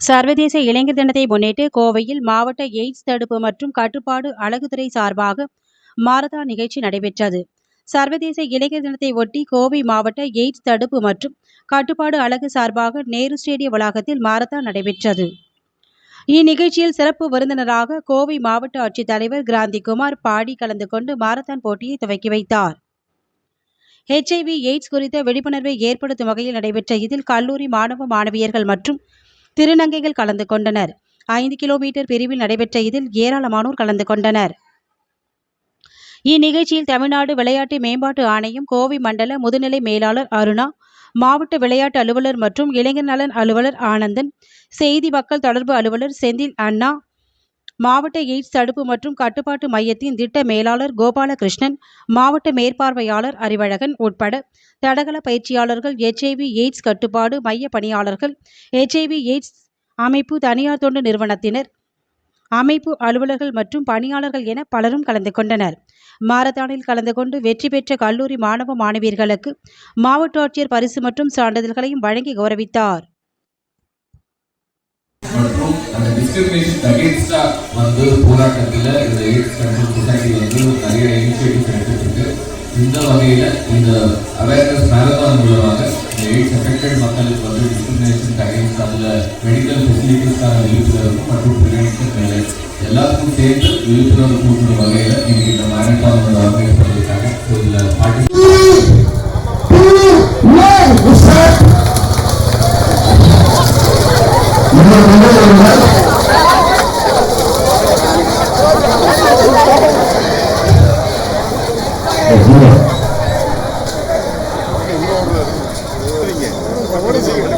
சர்வதேச இளைஞர் தினத்தை முன்னிட்டு கோவையில் மாவட்ட எய்ட்ஸ் தடுப்பு மற்றும் கட்டுப்பாடு அழகுத்துறை சார்பாக மாரதா நிகழ்ச்சி நடைபெற்றது. சர்வதேச இளைஞர் தினத்தை ஒட்டி கோவை மாவட்ட எய்ட்ஸ் தடுப்பு மற்றும் கட்டுப்பாடு அழகு சார்பாக நேரு ஸ்டேடிய வளாகத்தில் மாரதா நடைபெற்றது. இந்நிகழ்ச்சியில் சிறப்பு விருந்தினராக கோவை மாவட்ட ஆட்சித்தலைவர் கிராந்திகுமார் பாடி கலந்து கொண்டு மாரத்தான் போட்டியை துவக்கி வைத்தார். ஹெச்ஐவி எய்ட்ஸ் குறித்த விழிப்புணர்வை ஏற்படுத்தும் வகையில் நடைபெற்ற இதில் கல்லூரி மாணவ மாணவியர்கள் மற்றும் திருநங்கைகள் கலந்து கொண்டனர். ஐந்து கிலோமீட்டர் பிரிவில் நடைபெற்ற இதில் ஏராளமானோர் கலந்து கொண்டனர். இந்நிகழ்ச்சியில் தமிழ்நாடு விளையாட்டு மேம்பாட்டு ஆணையம் கோவை மண்டல முதுநிலை மேலாளர் அருணா மாவட்ட விளையாட்டு அலுவலர் மற்றும் இளைஞர் நலன் அலுவலர் ஆனந்தன் செய்தி மக்கள் தொடர்பு அலுவலர் செந்தில் அண்ணா மாவட்ட எய்ட்ஸ் தடுப்பு மற்றும் கட்டுப்பாட்டு மையத்தின் திட்ட மேலாளர் கோபாலகிருஷ்ணன் மாவட்ட மேற்பார்வையாளர் அறிவழகன் உட்பட தடகள பயிற்சியாளர்கள் எச்ஐவி எய்ட்ஸ் கட்டுப்பாடு மைய பணியாளர்கள் எச்ஐவி எய்ட்ஸ் அமைப்பு தனியார் தொண்டு நிறுவனத்தினர் அமைப்பு அலுவலர்கள் மற்றும் பணியாளர்கள் என பலரும் கலந்து கொண்டனர். மாரத்தானில் கலந்து கொண்டு வெற்றி பெற்ற கல்லூரி மாணவ மாணவியர்களுக்கு மாவட்ட ஆட்சியர் பரிசு மற்றும் சான்றிதழ்களையும் வழங்கி கௌரவித்தார் மற்றும் அந்த டிஸ்கிரிமினேஷன் அகேன்ஸ்டா வந்து போராட்டத்தில் இந்த எய்ட்ஸ் கண்ட்ரோல் சொசைட்டி வந்து நிறைய இனிஷியேட்டிவ் எடுத்துட்டு இந்த வகையில் இந்த அவேர்னஸ் மேரத்தான் மூலமாக இந்த எய்ட்ஸ் அஃபெக்டட் மக்களுக்கு வந்து டிஸ்கிரிமினேஷன் அகேன்ஸ்ட் அதில் மெடிக்கல் ஃபெசிலிட்டிஸ்க்கான விழிப்புணர்வு மற்றும் ப்ரிவென்ஷன் எல்லாத்துக்கும் சேர்த்து விழிப்புணர்வு கூட்டுற வகையில் இன்னைக்கு இந்த மேரத்தான் வந்து ஆர்கனைஸ் what is he?